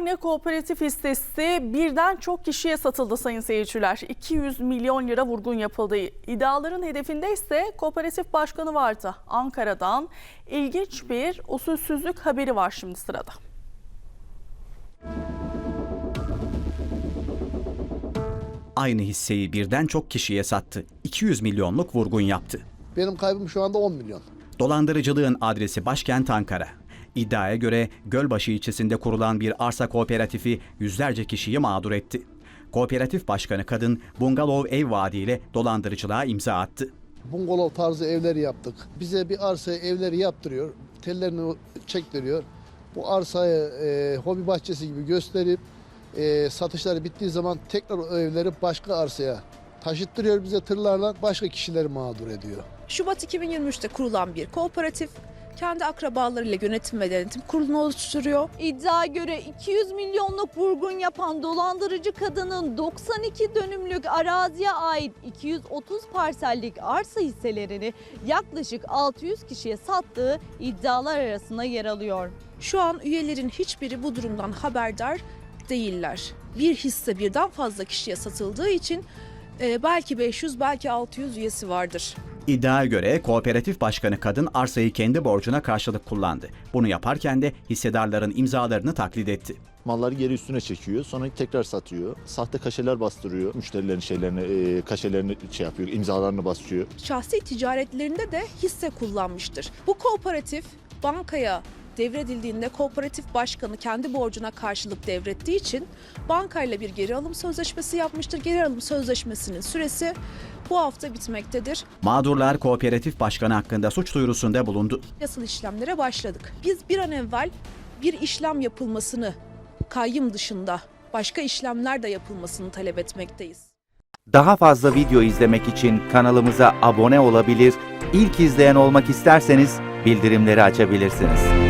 Aynı kooperatif hissesi birden çok kişiye satıldı sayın seyirciler. 200 milyon lira vurgun yapıldı. İddiaların hedefinde ise kooperatif başkanı vardı. Ankara'dan ilginç bir usulsüzlük haberi var şimdi sırada. Aynı hisseyi birden çok kişiye sattı. 200 milyonluk vurgun yaptı. Benim kaybım şu anda 10 milyon. Dolandırıcılığın adresi başkent Ankara. İddiaya göre Gölbaşı ilçesinde kurulan bir arsa kooperatifi yüzlerce kişiyi mağdur etti. Kooperatif başkanı kadın bungalov ev vaadiyle dolandırıcılığa imza attı. Bungalov tarzı evleri yaptık. Bize bir arsaya evleri yaptırıyor. Tellerini çektiriyor. Bu arsayı e, hobi bahçesi gibi gösterip e, satışları bittiği zaman tekrar o evleri başka arsaya taşıttırıyor bize tırlarla başka kişileri mağdur ediyor. Şubat 2023'te kurulan bir kooperatif kendi akrabalarıyla yönetim ve denetim kurulunu oluşturuyor. İddia göre 200 milyonluk vurgun yapan dolandırıcı kadının 92 dönümlük araziye ait 230 parsellik arsa hisselerini yaklaşık 600 kişiye sattığı iddialar arasında yer alıyor. Şu an üyelerin hiçbiri bu durumdan haberdar değiller. Bir hisse birden fazla kişiye satıldığı için e, belki 500 belki 600 üyesi vardır. İddiaya göre kooperatif başkanı kadın arsayı kendi borcuna karşılık kullandı. Bunu yaparken de hissedarların imzalarını taklit etti. Malları geri üstüne çekiyor. Sonra tekrar satıyor. Sahte kaşeler bastırıyor. Müşterilerin şeylerini, e, kaşelerini şey yapıyor, imzalarını basıyor. Şahsi ticaretlerinde de hisse kullanmıştır. Bu kooperatif bankaya devredildiğinde kooperatif başkanı kendi borcuna karşılık devrettiği için bankayla bir geri alım sözleşmesi yapmıştır. Geri alım sözleşmesinin süresi bu hafta bitmektedir. Mağdurlar kooperatif başkanı hakkında suç duyurusunda bulundu. Yasal işlemlere başladık. Biz bir an evvel bir işlem yapılmasını kayyım dışında başka işlemler de yapılmasını talep etmekteyiz. Daha fazla video izlemek için kanalımıza abone olabilir, ilk izleyen olmak isterseniz bildirimleri açabilirsiniz.